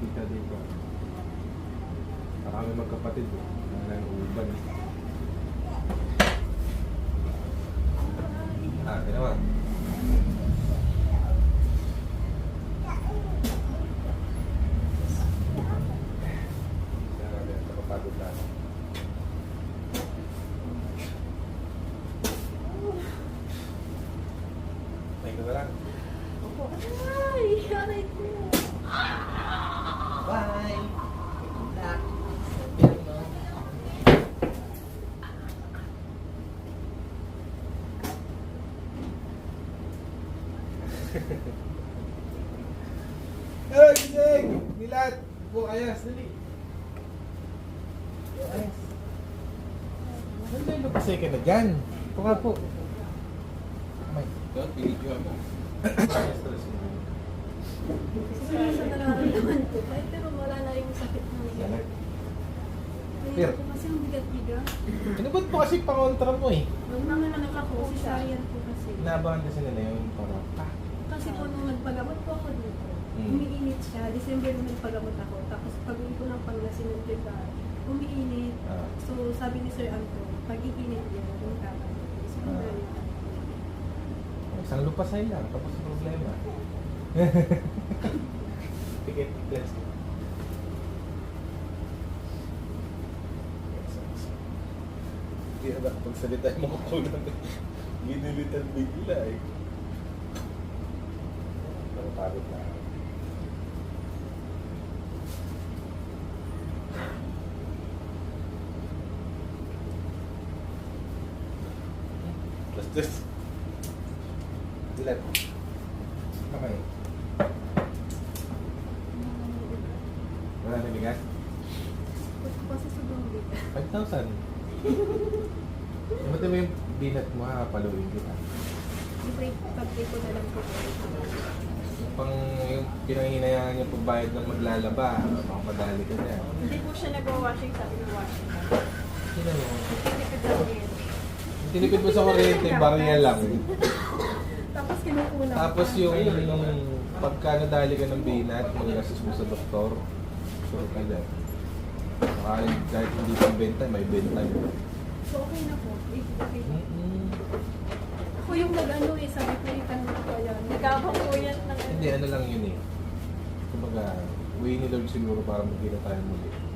tita dito. Para kami magkapatid eh. Nanay uban eh. Ah, ginawa. Lang. Opo. Ay, aray ko. Hey, gising! Nilat! Po, ayas, dali. Ayas. Nandiyan pa ka na dyan. Ito nga po. May. Don't video mo. Mo. Kasi sa nararamdaman ko, ay, pero wala na yung sakit yun. Pero- kasi ang bigat-bigat. Ano ba't po kasi pangontra mo eh? Nung mga anak ako, cesarean po kasi. Inabangan kasi nila yun para ah, Kasi po nung nagpagamot po ako dito, Hmm. umiinit siya. December nung nagpagamot ako. Tapos pag uwi ko ng Pangasinan February, umiinit. Ah. So sabi ni Sir Anto, pag iinit yun, yung tama. So, Ah. ganun. isang lupasay lang, tapos problema. Ticket, go. Hindi na nakapagsalita yung mga kulang. Ginilitan bigla eh. Nakapagod na ako. Just this. Ilan? Kamay. Wala na bigat? Kasi sobrang bigat. 5,000. Ba't mo yung binat mo ha? Paluin kita. Pag-pay ko na lang po. Pang yung pinanghinayaan niya pagbayad ng maglalaba, makapadali ka niya. Hindi po siya nag-washing, sabi ng washing. Sino mo? Tinipid lang. Yung Tinipid mo sa kuryente, barya lang. Tapos kinukulang. Tapos yung, yung pagka nadali ka ng binat, magagastos mo sa doktor, sure ka dyan. Saka kahit hindi pang benta, may benta. So, okay na po. Eh, okay. Mm-mm. Ako yung nag-ano eh, sabi ko ipan mo ko yan. Nagkabang po yan ng Hindi, ano lang yun eh. Kumbaga, way ni Lord siguro para magkita tayo muli.